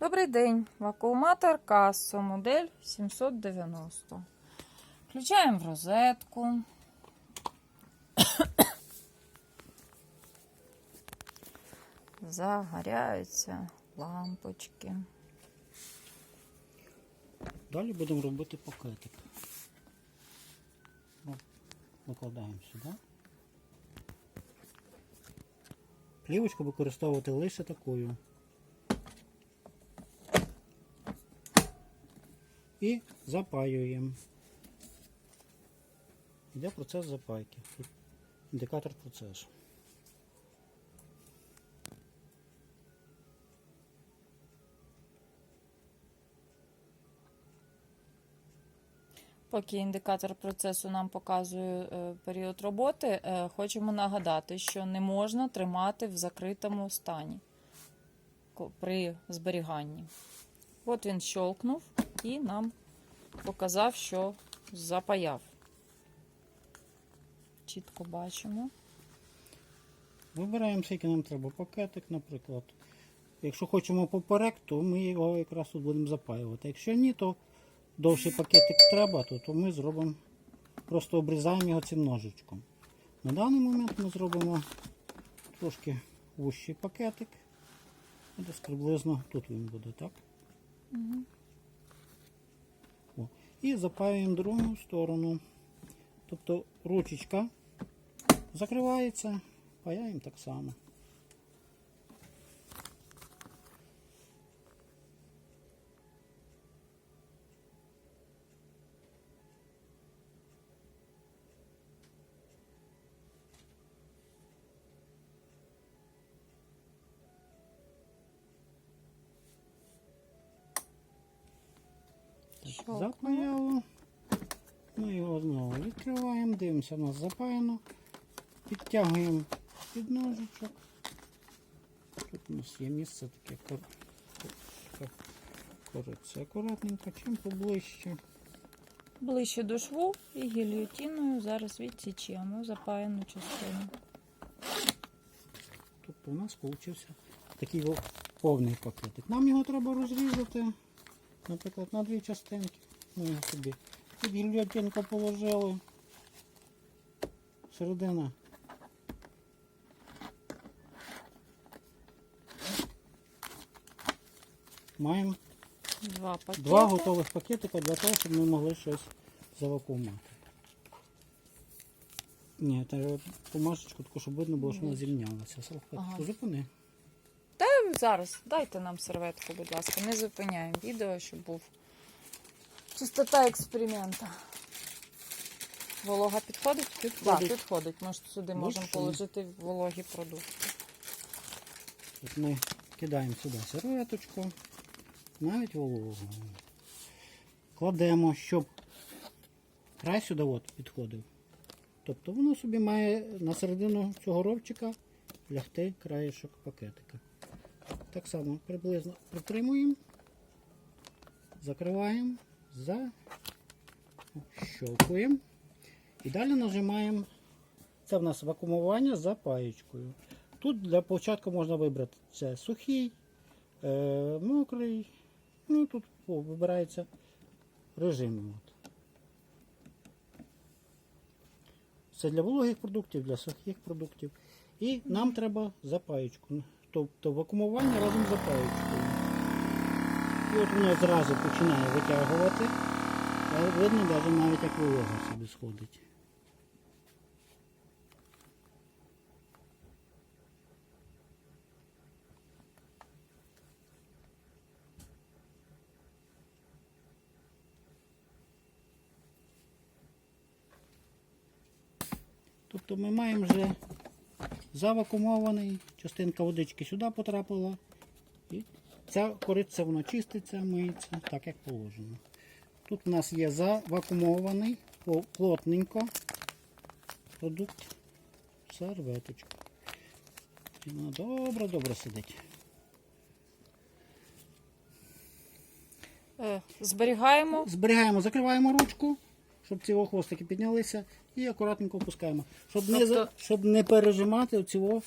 Добрий день. Вакууматор Кассо, модель 790. Включаємо в розетку. Загоряються лампочки. Далі будемо робити пакетик. Ну, Викладаємо сюди. Плівочку використовувати лише такою. І запаюємо. Йде процес запайки. Індикатор процесу. Поки індикатор процесу нам показує е, період роботи, е, хочемо нагадати, що не можна тримати в закритому стані при зберіганні. От він щолкнув і нам показав, що запаяв. Чітко бачимо. Вибираємо, скільки нам треба пакетик, наприклад. Якщо хочемо поперек, то ми його якраз тут будемо запаювати. Якщо ні, то довший пакетик треба, то, то ми зробимо, просто обрізаємо його цим ножичком. На даний момент ми зробимо трошки вущий пакетик. Десь приблизно тут він буде, так? О. І запаюємо другу сторону. Тобто ручечка закривається, паяємо так само. Запаяло. Ми його знову відкриваємо, дивимося, у нас запаяно. Підтягуємо під ножичок. Тут у нас є місце таке кор... акуратненько, чим поближче. Ближче до шву і гільйотиною зараз відсічемо запаяну частину. Тобто у нас вийшов такий повний пакетик. Нам його треба розрізати, наприклад, на дві частинки. Ми його собі під гільйотинку положили. Середина. Маємо Два два готових пакетика для того, щоб ми могли щось завакуумати. Ні, треба помашечку, таку, щоб видно було, що вона. Салфетку Ага. зупини. Зараз дайте нам серветку, будь ласка. Не зупиняємо відео, щоб був чистота експеримента. Волога підходить? Підходить. Так, підходить. Може, сюди Ну, можемо що? положити вологі продукти. От ми кидаємо сюди серветочку, навіть вологу. Кладемо, щоб край сюди от підходив. Тобто воно собі має на середину цього ровчика лягти краєшок пакетика. Так само приблизно притримуємо, закриваємо, защолкуємо. І далі нажимаємо. Це в нас вакуумування за паєчкою. Тут для початку можна вибрати це сухий, е, мокрий. Ну тут о, вибирається режим. Це для вологих продуктів, для сухих продуктів. І нам треба запаєчку. Тобто вакуумування разом з запаєчкою. І от воно зразу починає витягувати. Але видно навіть навіть як волога собі сходить. Тобто ми маємо вже завакумований, частинка водички сюди потрапила. І ця кориця вона чиститься, миється, так як положено. Тут у нас є завакумований плотненько продукт серветочка. І вона добре-добре сидить. Е, зберігаємо. Зберігаємо, закриваємо ручку, щоб ці хвостики піднялися, і акуратненько опускаємо. Щоб, не, Тобто- щоб не пережимати цього